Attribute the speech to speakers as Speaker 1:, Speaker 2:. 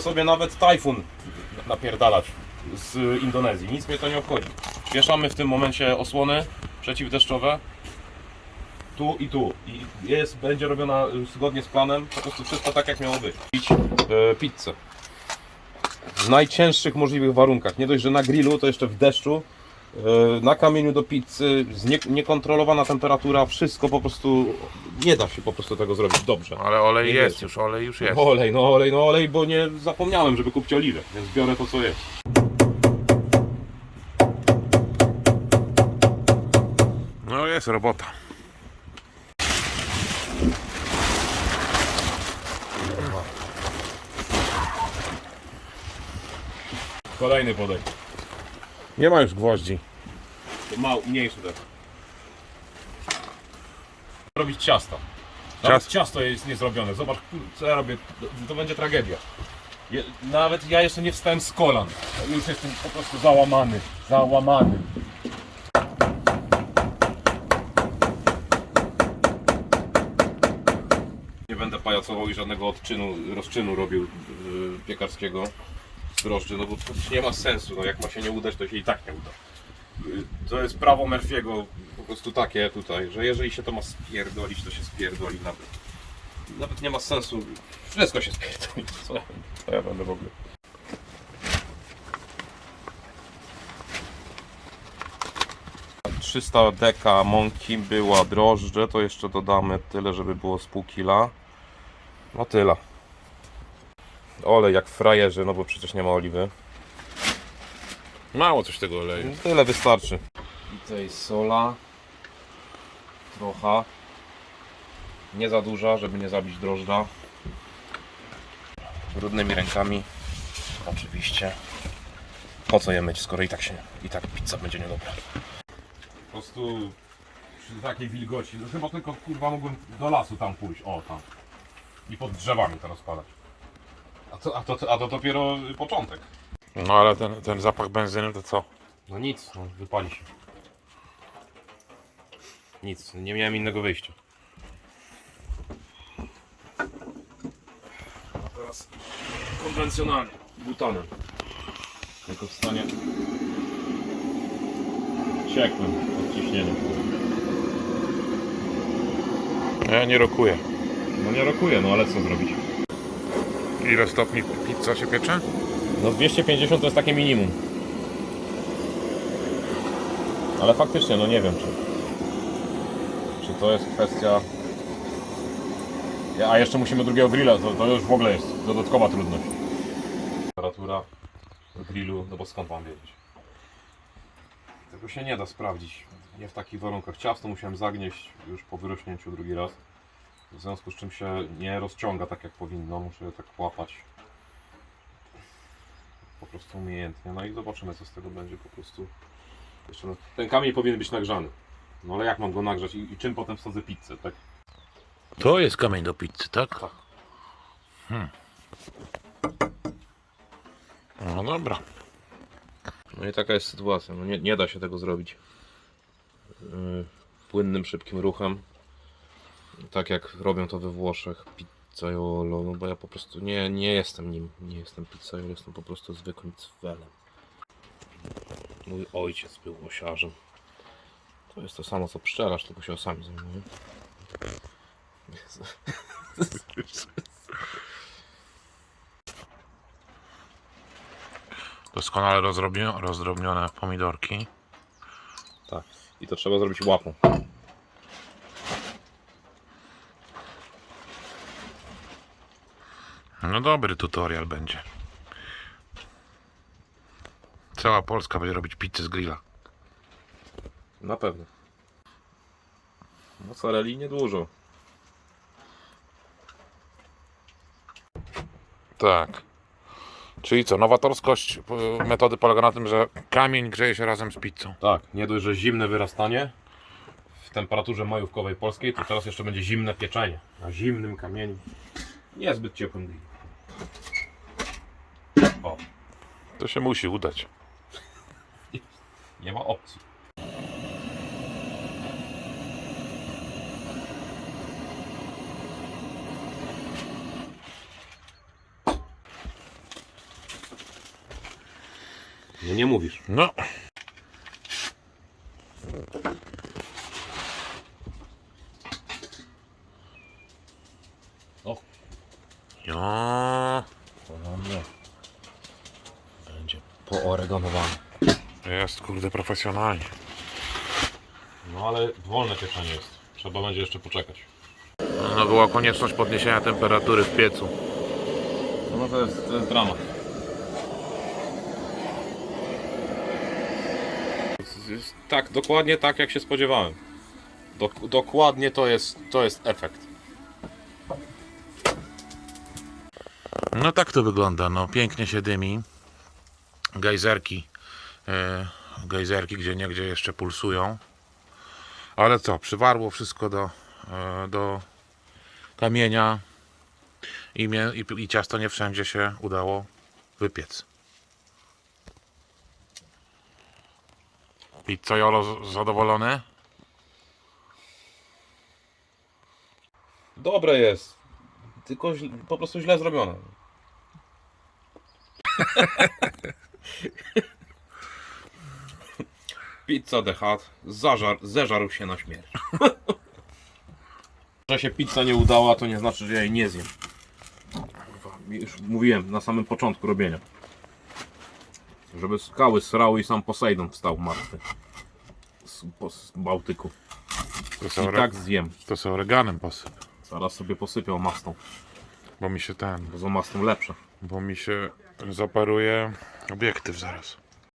Speaker 1: sobie nawet tajfun napierdalać z Indonezji. Nic mnie to nie obchodzi. Wieszamy w tym momencie osłony przeciwdeszczowe. Tu i tu. I jest, będzie robiona y, zgodnie z planem. Po prostu wszystko tak jak miało być. Pić e, pizzę. W najcięższych możliwych warunkach. Nie dość, że na grillu, to jeszcze w deszczu. E, Na kamieniu do pizzy, nie, niekontrolowana temperatura, wszystko po prostu nie da się po prostu tego zrobić dobrze.
Speaker 2: Ale olej jest
Speaker 1: wiecie.
Speaker 2: już, olej już jest.
Speaker 1: No olej, no olej, no olej, bo nie zapomniałem, żeby kupić oliwę, więc biorę to co jest.
Speaker 2: No jest robota.
Speaker 1: Kolejny podaj.
Speaker 2: Nie ma już gwoździ.
Speaker 1: To mały, mniejszy też. Robić ciasto. Nawet
Speaker 2: Ciast-
Speaker 1: ciasto jest niezrobione. Zobacz, kur- co ja robię. To, to będzie tragedia. Je, nawet ja jeszcze nie wstałem z kolan. Już jestem po prostu załamany. Załamany. Nie będę pajacował i żadnego odczynu, rozczynu robił yy, piekarskiego drożdży, no bo to nie ma sensu. No jak ma się nie udać, to się i tak nie uda. To jest prawo Murphy'ego po prostu takie tutaj, że jeżeli się to ma spierdolić, to się spierdoli nawet. Nawet nie ma sensu. Wszystko się spierdoli. Co, ja- będę w ogóle. ...300 deka mąki była drożdże, to jeszcze dodamy tyle, żeby było z pół kila. No tyle. Olej jak w frajerze, no bo przecież nie ma oliwy.
Speaker 2: Mało coś tego oleju.
Speaker 1: Tyle wystarczy. I tutaj sola. Trochę. Nie za duża, żeby nie zabić drożdża. Brudnymi rękami. Oczywiście. Po co je myć, skoro i tak się, i tak pizza będzie niedobra. Po prostu przy takiej wilgoci, no chyba tylko kurwa mogłem do lasu tam pójść, o tam. I pod drzewami to rozpadać. A to, a to, a to dopiero początek.
Speaker 2: No ale ten, ten zapach benzyny to co?
Speaker 1: No nic, no, wypali się. Nic, nie miałem innego wyjścia. A teraz konwencjonalnie, butanem. Tylko w stanie ciekłym od ciśnienia.
Speaker 2: Ja nie rokuję.
Speaker 1: No nie rokuje, no ale co zrobić?
Speaker 2: Ile stopni pizza się piecze?
Speaker 1: No 250 to jest takie minimum. Ale faktycznie, no nie wiem czy. Czy to jest kwestia. A jeszcze musimy drugiego grilla, to, to już w ogóle jest dodatkowa trudność. Temperatura grillu, no bo skąd mam wiedzieć? Tego się nie da sprawdzić. Nie w takich warunkach. Ciasto musiałem zagnieść już po wyrośnięciu drugi raz. W związku z czym się nie rozciąga tak jak powinno. Muszę je tak łapać po prostu umiejętnie. No i zobaczymy co z tego będzie po prostu. Jeszcze ten kamień powinien być nagrzany. No ale jak mam go nagrzać i, i czym potem wsadzę pizzę, tak?
Speaker 2: To jest kamień do pizzy, tak?
Speaker 1: Tak.
Speaker 2: No dobra.
Speaker 1: No i taka jest sytuacja. No nie, nie da się tego zrobić yy, płynnym, szybkim ruchem. Tak jak robią to we Włoszech. Pizzaiolo, no bo ja po prostu nie, nie jestem nim. Nie jestem pizzaiolo, jestem po prostu zwykłym cwelem. Mój ojciec był osiarzem. To jest to samo co pszczelarz, tylko się osami zajmuje.
Speaker 2: Doskonale rozdrobnione pomidorki.
Speaker 1: Tak. I to trzeba zrobić łapą.
Speaker 2: No dobry tutorial będzie. Cała Polska będzie robić pizzę z grilla.
Speaker 1: Na pewno. Mozzarelli niedużo.
Speaker 2: Tak. Czyli co, nowatorskość y, metody polega na tym, że kamień grzeje się razem z pizzą.
Speaker 1: Tak, nie dość, że zimne wyrastanie w temperaturze majówkowej polskiej, to teraz jeszcze będzie zimne pieczenie na zimnym kamieniu. Niezbyt ciepłym grillu. O,
Speaker 2: To się musi udać.
Speaker 1: nie ma opcji. No nie mówisz.
Speaker 2: No.
Speaker 1: O,
Speaker 2: Ja.
Speaker 1: Będzie pooreganowany.
Speaker 2: Jest kurde profesjonalnie.
Speaker 1: No ale wolne pieczenie jest. Trzeba będzie jeszcze poczekać.
Speaker 2: No była konieczność podniesienia temperatury w piecu.
Speaker 1: No to jest, to jest dramat. Tak, dokładnie tak jak się spodziewałem. Dok- dokładnie to jest, to jest efekt.
Speaker 2: No tak to wygląda, no pięknie się dymi. Gejzerki, e, gejzerki gdzie niegdzie jeszcze pulsują. Ale co, przywarło wszystko do, e, do kamienia i, mię, i, i ciasto nie wszędzie się udało wypiec. I co Jolo zadowolony?
Speaker 1: Dobre jest. Tylko po prostu źle zrobione. Pizza The Hut zażar, zeżarł się na śmierć. że się pizza nie udała, to nie znaczy, że ja jej nie zjem. Kurwa, Już mówiłem na samym początku robienia. Żeby skały srały i sam Posejdon wstał martwy. Z, po- z Bałtyku.
Speaker 2: To
Speaker 1: I
Speaker 2: są,
Speaker 1: tak zjem.
Speaker 2: to są oreganem posyp,
Speaker 1: Zaraz sobie posypiał mastą,
Speaker 2: bo mi się ten,
Speaker 1: bo za mastą lepsze.
Speaker 2: bo mi się zaparuje obiektyw zaraz.